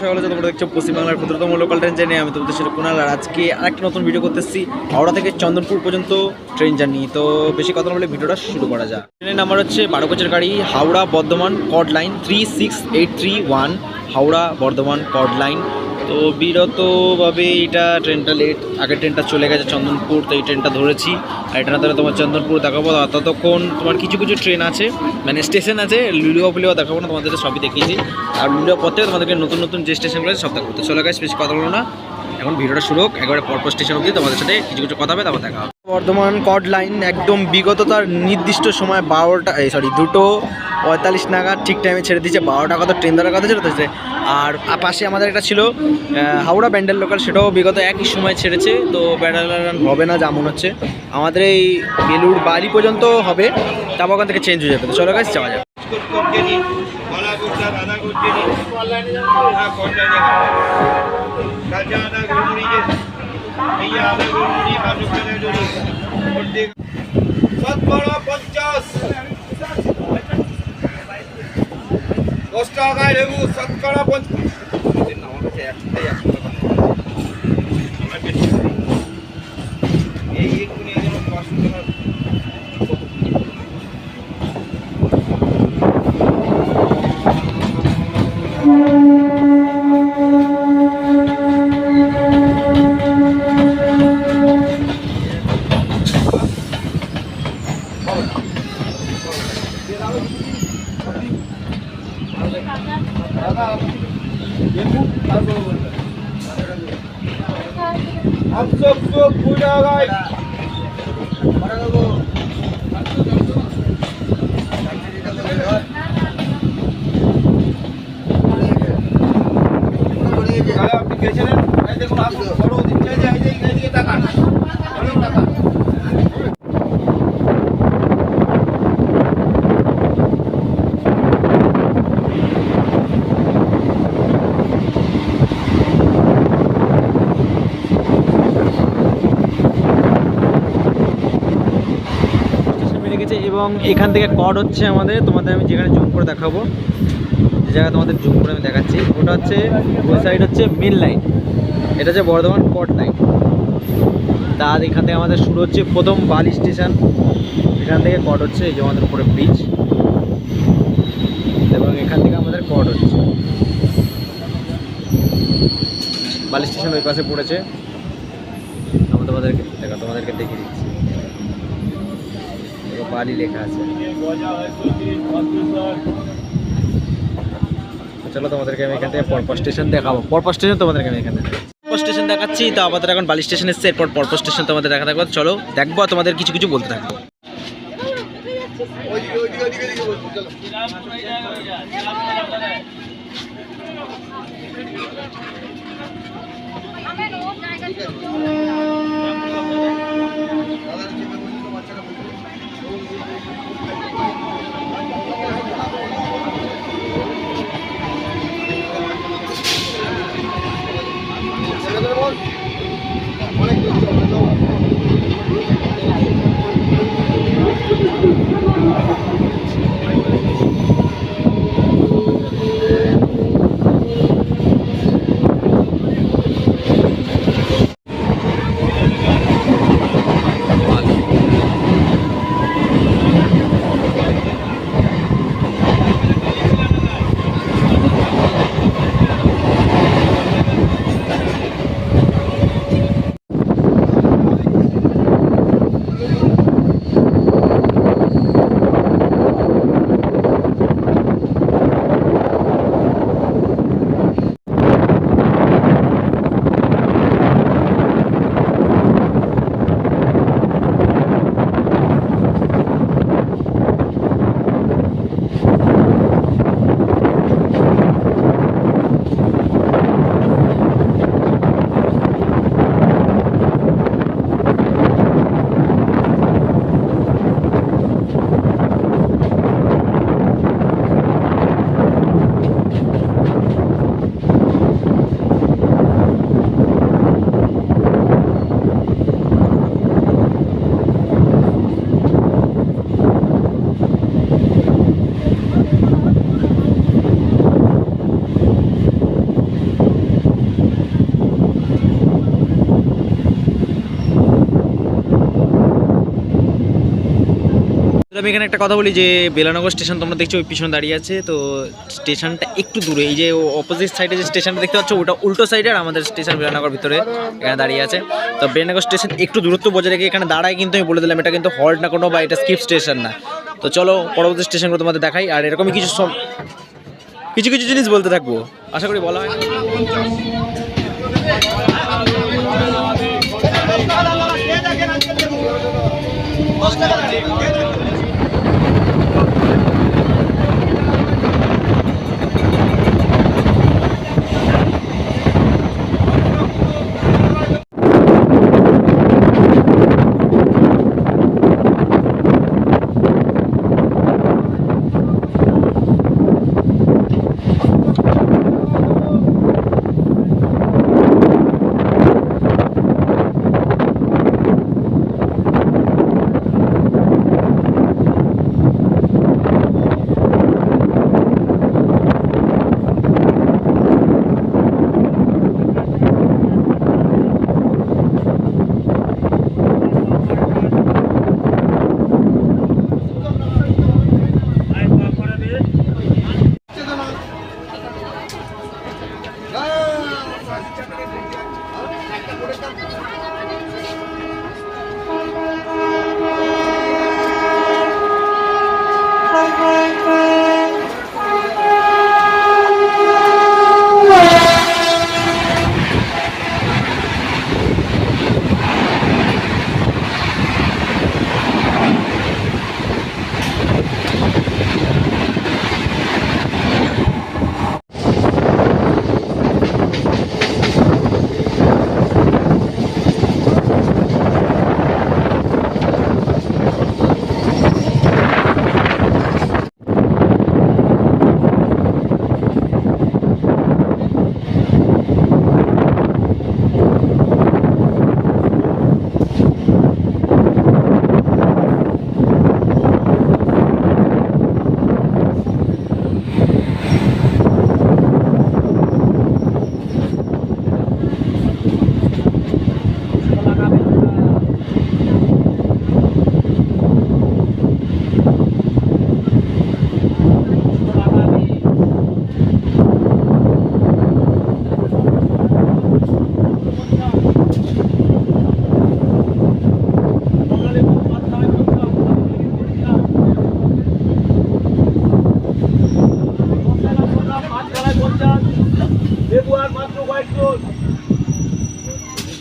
সকালে তোমরা দেখছ পশ্চিমবাংলার ক্ষুদ্রতম লোকাল ট্রেন জার্নি আমি তোমাদের সেটা কোনাল আর আজকে আরেকটা নতুন ভিডিও করতেছি। হাওড়া থেকে চন্দনপুর পর্যন্ত ট্রেন জার্নি তো বেশি কথা বলে ভিডিওটা শুরু করা যাক। ট্রেনের নাম্বার হচ্ছে বারো কোচের গাড়ি, Howrah Bardhaman code line three six eight three one Howrah Bardhaman code line তো বিরতভাবে এটা ট্রেনটা লেট আগের ট্রেনটা চলে গেছে চন্দনপুর, তো এই ট্রেনটা ধরেছি। আর এটা না তাহলে তোমার চন্দনপুর দেখাবো। ততক্ষণ তোমার কিছু কিছু ট্রেন আছে মানে স্টেশন আছে লুলিয়া ফুলিও দেখাবো না, তোমাদের সবই দেখিয়েছি। আর লুলিয়া পথে তোমাদেরকে নতুন নতুন যে স্টেশনগুলো আছে সব দেখাবো। তো চলে গেছে বেশি কথা বলো না। এখন ভিডিওটা শুরু হোক, একবারে পরপর স্টেশন অবধি তোমাদের সাথে কিছু কিছু কথা হবে, তারপর দেখা হবে। বর্ধমান কড লাইন একদম বিগত তার নির্দিষ্ট সময় বারোটা, এই সরি দুটো পঁয়তাল্লিশ নাগাদ ঠিক টাইমে ছেড়ে দিয়েছে। বারোটা কত ট্রেন ধরার কথা ছিল তো আর পাশে আমাদের একটা ছিল হাওড়া ব্যান্ডেল লোকাল সেটাও বিগত একই সময় ছেড়েছে, তো ব্যান্ডেল হবে না যেমন হচ্ছে। আমাদের এই বেলুর বাড়ি পর্যন্ত হবে, তারপর ওখান থেকে চেঞ্জ হয়ে যাবে। তো চলো গাছ যাওয়া যাবে સતમાળા પચાસ. કોષ્ટાગાર એવું સતકાળા પંચ চোখ চোখ বুড়া ভাই এবং এখান থেকে কড হচ্ছে আমাদের। তোমাদের আমি যেখানে জুম করে দেখাবো, যে জায়গা তোমাদের জুম করে আমি দেখাচ্ছি। ওটা হচ্ছে, ওই সাইড হচ্ছে মেন লাইন এটা হচ্ছে বর্ধমান কট লাইন তার এখান থেকে আমাদের শুরু হচ্ছে প্রথম বালি স্টেশন এখান থেকে কট হচ্ছে এই যে আমাদের উপরে ব্রিজ এবং এখান থেকে আমাদের কট হচ্ছে। বালি স্টেশন ওই পাশে পড়েছে। আমি তোমাদেরকে, দেখা, তোমাদেরকে দেখিয়ে দিচ্ছি। বালি লেখা আছে। চলো তোমাদেরকে আমি এখান থেকে পরপর স্টেশন দেখাবো। পরপর স্টেশন তোমাদেরকে আমি এখানে স্টেশন দেখাচ্ছি, তো আমাদের এখন বালি স্টেশন এসছে, এরপর পরপর স্টেশন তোমাদের দেখা থাকব। চলো, দেখব তোমাদের কিছু কিছু বলতে থাকব। আমি এখানে একটা কথা বলি যে বেলানগর স্টেশন তোমরা দেখছ, ওই পিছনে দাঁড়িয়ে আছে, তো স্টেশনটা একটু দূরে। এই যে অপোজিট সাইডে যে স্টেশনটা দেখতে পাচ্ছ, ওটা উল্টো সাইডে আর আমাদের স্টেশন বেলানগর ভিতরে এখানে দাঁড়িয়ে আছে। তো বেলানগর স্টেশন একটু দূরত্ব বজায় রেখে এখানে দাঁড়ায় কিন্তু আমি বলে দিলাম, এটা কিন্তু হল্ট না কোনো বা এটা স্কিপ স্টেশন না। তো চলো পরবর্তী স্টেশনগুলো তোমাদের দেখাই, আর এরকমই কিছু কিছু কিছু জিনিস বলতে থাকব। আশা করি বলা হয়।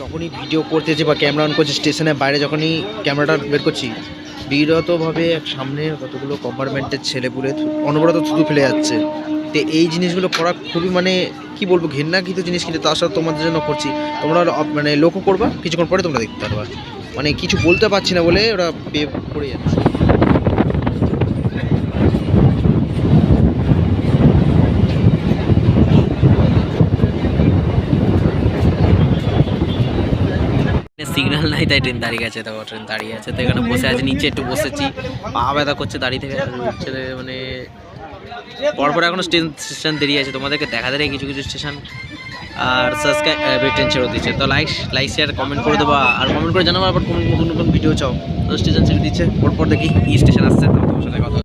যখনই ভিডিও করতেছি বা ক্যামেরা অন করছি স্টেশনের বাইরে যখনই ক্যামেরাটা বের করছি, বিরতভাবে সামনে কতগুলো কম্পার্টমেন্টের ছেলেপুলে অনবরত থুতু ফেলে যাচ্ছে। তো এই জিনিসগুলো করা খুবই মানে কি বলব, ঘেন্নাকৃত জিনিস কিন্তু তার সাথে তোমাদের জন্য করছি। তোমরা মানে লক্ষ্য করবা, কিছুক্ষণ পরে তোমরা দেখতে পারবা। মানে কিছু বলতে পারছি না বলে ওরা পড়ে যাচ্ছে সিগন্যাল নাই তাই ট্রেন দাঁড়িয়ে গেছে তো ট্রেন দাঁড়িয়ে আছে। তো এখানে বসে আছে, নিচে একটু বসেছি। পা ব্যথা করছে, দাঁড়িয়ে থেকে ছেলে মানে পরপর এখনও স্টেশন দেরি আছে। তোমাদেরকে দেখা দেয় কিছু কিছু স্টেশন। আর সাবস্ক্রাইব ট্রেন ছেড়ে দিচ্ছে। তো লাইক লাইক শেয়ার কমেন্ট করে দেবো। আর কমেন্ট করে জানাব, আবার কোন নতুন ভিডিও চাও। তো স্টেশন ছেড়ে দিচ্ছে, পরপর দেখি কি স্টেশন আসছে। তোমার সাথে কথা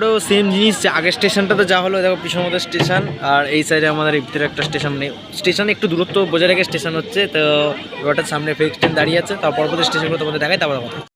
সাইডেও সেম জিনিস আগের স্টেশনটাতে যা হলো, দেখো পিছনের মধ্যে স্টেশন, আর এই সাইডে আমাদের ভিতরে একটা স্টেশন নেই। স্টেশন একটু দূরত্ব বজায় রেখে স্টেশন হচ্ছে, তো ওটার সামনে ফেক ট্রেন দাঁড়িয়ে আছে, তারপর স্টেশনগুলো তোমাদের দেখায় তারপর কথা।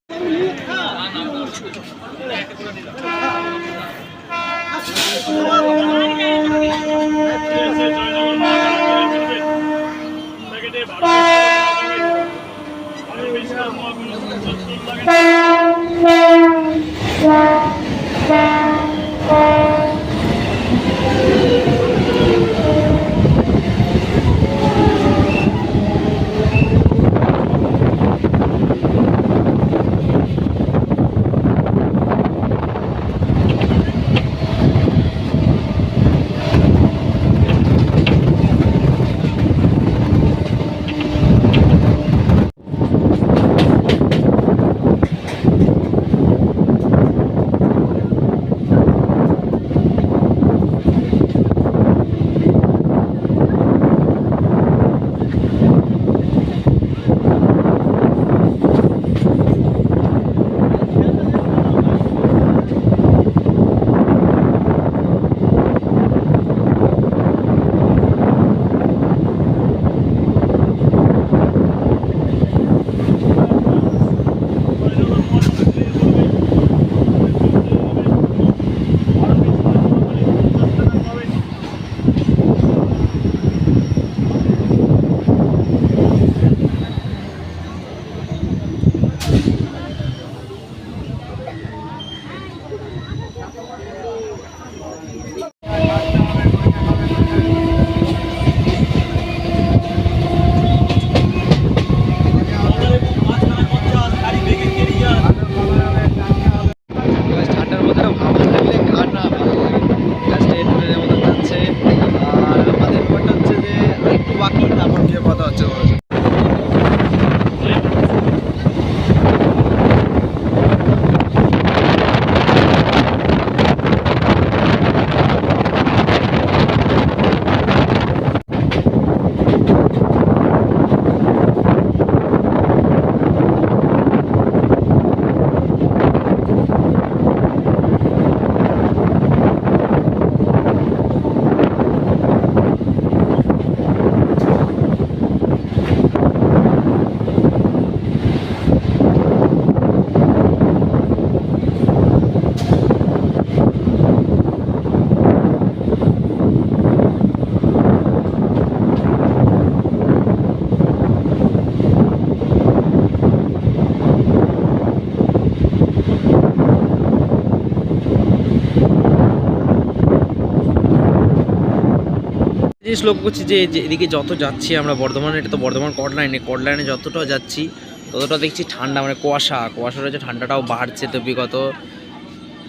জিনিস লক্ষ্য করছি যে যে এদিকে যত যাচ্ছি আমরা বর্ধমানে, এটা তো বর্ধমান কট লাইনে কট লাইনে যতটা যাচ্ছি, ততটা দেখছি ঠান্ডা মানে কুয়াশা কুয়াশা রয়েছে ঠান্ডাটাও বাড়ছে তো বিগত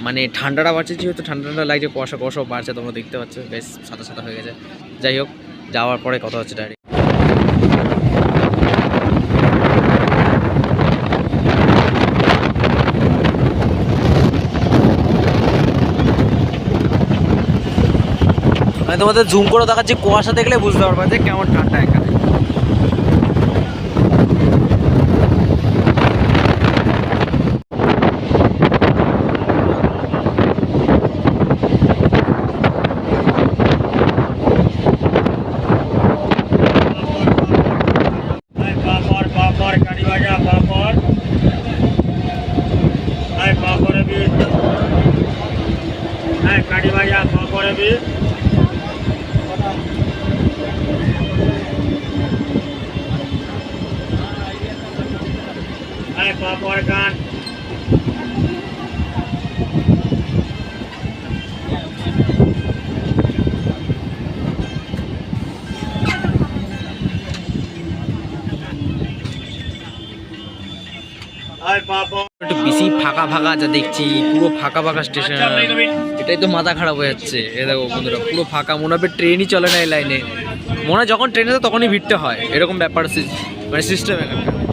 মানে ঠান্ডাটা বাড়ছে যেহেতু ঠান্ডা ঠান্ডা লাগছে, কুয়াশা কুয়াশাও বাড়ছে, তোমরা দেখতে পাচ্ছ, বেশ সাদা সাদা হয়ে গেছে। যাই হোক, যাওয়ার পরে কথা হচ্ছে ডাইরেক্ট আমি তোমাদের জুম করে দেখাচ্ছি কুয়াশা দেখলে বুঝতে পারবে যে কেমন ঠান্ডা এখানে। পাপড় একটু বেশি ফাঁকা ফাঁকা যা দেখছি পুরো ফাঁকা ফাঁকা স্টেশন এটাই তো মাথা খারাপ হয়ে যাচ্ছে। এ দেখো বন্ধুরা পুরো ফাঁকা মনে হবে ট্রেনই চলে না এই লাইনে মনে হয় যখন ট্রেনে তখনই ভিড়তে হয়। এরকম ব্যাপার মানে সিস্টেম এখানকার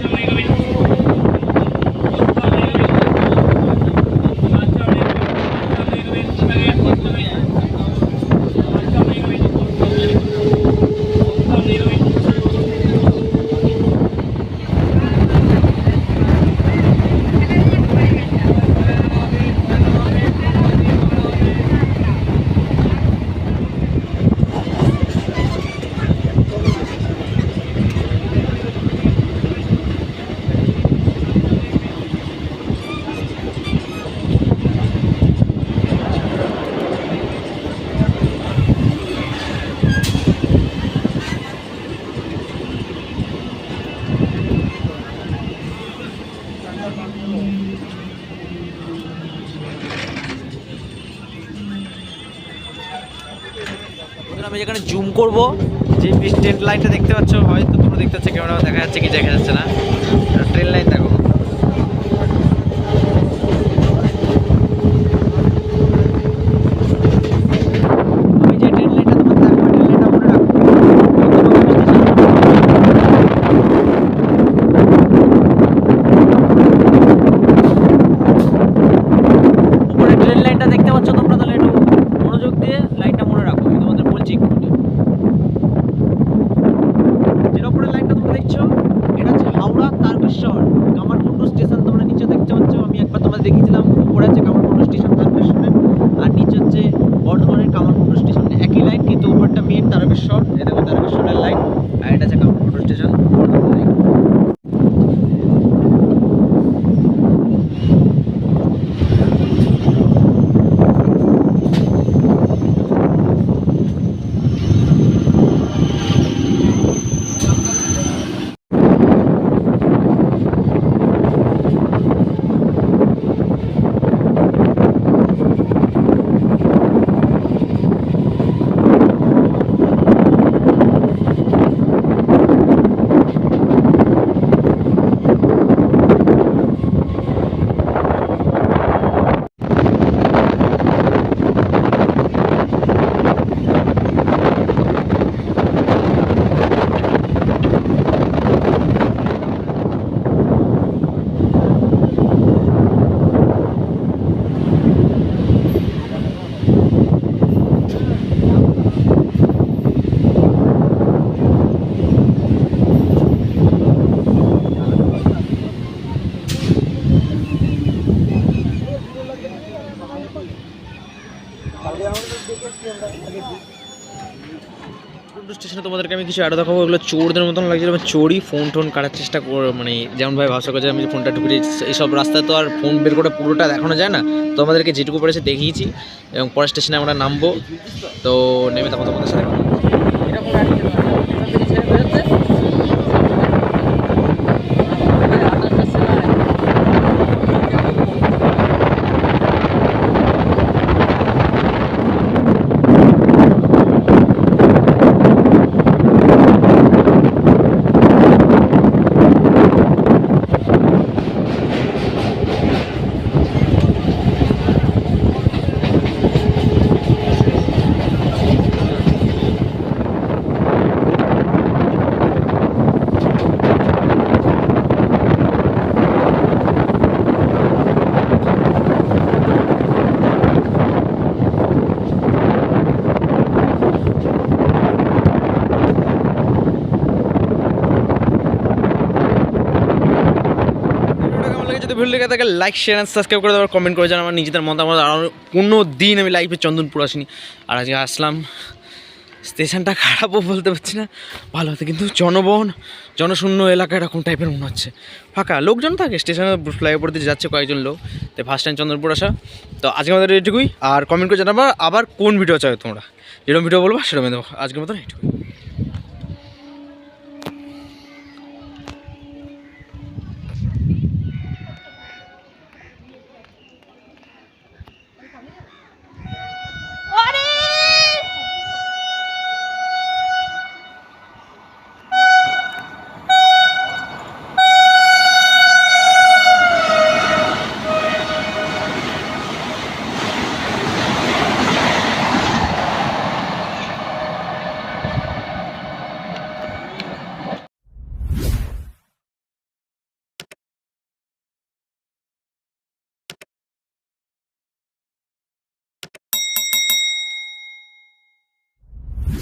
আমি যেখানে জুম করব, যে স্ট্রেট লাইনটা দেখতে পাচ্ছ, হয়তো তোমরা দেখতে পাচ্ছ ক্যামেরা দেখা যাচ্ছে কি দেখা যাচ্ছে না। ট্রেন লাইন আমি কিছু আরও দেখাবো ওগুলো চোরদের মতন লাগছিল চোরই ফোন টোন কাটার চেষ্টা করে মানে যেমন ভাই ভাষা করছে, আমি ফোনটা ঢুকে এইসব রাস্তায় তো আর ফোন বের করে পুরোটা দেখানো যায় না। তো আমাদেরকে যেটুকু পড়েছে দেখিয়েছি, এবং পরের স্টেশনে আমরা নামবো। তো নেমে তখন তোমাদের সাথে কথা বলব। ভিডিওটা ভিডিও লেগে থাকে লাইক শেয়ার অ্যান্ড সাবস্ক্রাইব করে দেওয়ার কমেন্ট করে জানান আমার নিজেদের মতামত। আর কোনো দিন আমি লাইফে চন্দনপুর আসিনি। আর আজকে আসলাম। স্টেশনটা খারাপও বলতে পারছি না। ভালো হতো কিন্তু জনবহন, জনশূন্য এলাকা এরকম টাইপের মনে হচ্ছে। ফাঁকা, লোকজন থাকে। স্টেশনে ফ্লাইওভার দিয়ে যাচ্ছে কয়েকজন লোক। তো ফার্স্ট টাইম চন্দনপুর আসা। তো আজকে আমাদের এটুকুই আর কমেন্ট করে জানাব আবার কোন ভিডিও চাই তোমরা। যেরকম ভিডিও বলব সেরকম দেবো। আজকের মতন এটুকুই